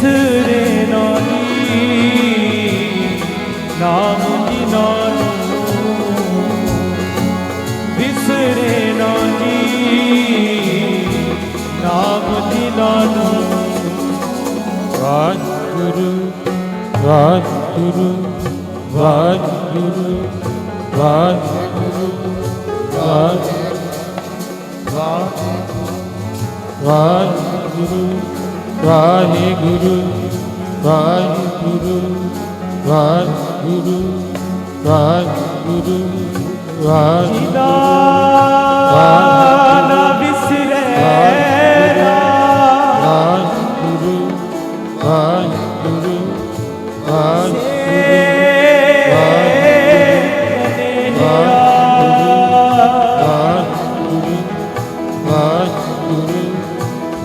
ਬਿਸਰੇ ਨਾਹੀ। ਨਾਮ ਦੀ ਨਾਨੂ ਬਿਸਰੇ ਨਾਹੀ। ਨਾਮ ਦੀ ਨਾਨੂ ਵਾਹਿਗੁਰੂ ਵਾਹਿਗੁਰੂ ਵਾਹਿਗੁਰੂ ਵਾਹਿਗੁਰੂ ਵਾਹਿਗੁਰੂ ਵਾਹਿਗੁਰੂ ਵਾਹਿਗੁਰੂ ਵਾਹਿਗੁਰੂ ਵਾਹਿਗੁਰੂ ਨਾ ਵਿਸਰੇ ਵਾਹਿਗੁਰੂ ਵਾਹਿਗੁਰੂ ਵਾਹਿਗੁਰੂ ਵਾਹਿਗੁਰੂ।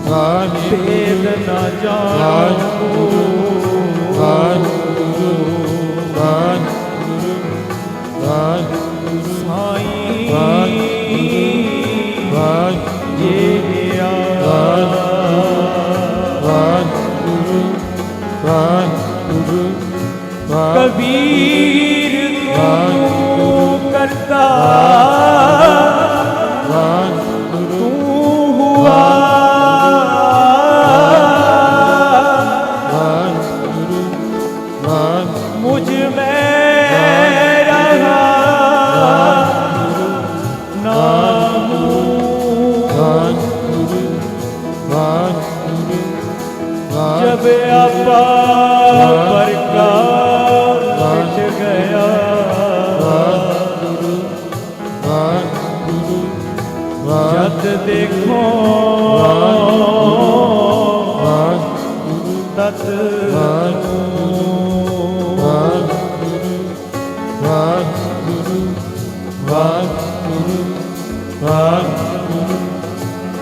ਭੇਦ ਨਾ ਜਾਣੋ ਵਾਹਿਗੁਰੂ ਵਾਹਿਗੁਰੂ ਵਾਹਿਗੁਰੂ ਸਾਈ ਵਾਹਿਗੁਰੂ ਵਾਹਿਗੁਰੂ ਵਾਹਿਗੁਰੂ ਵਾਹਿਗੁਰੂ ਕਬੀਰ ਤੂੰ ਕਰਤਾ ਵਾਹਿਗੁਰੂ ਜਬ ਆਪਾ ਪਰਕਾਰ ਮਿਟ ਗਿਆ ਜਦ ਦੇਖੋ ਤਤ ਵਾਹਿਗੁਰੂ ਵਾਹਿਗੁਰੂ ਵਾਹਿਗੁਰੂ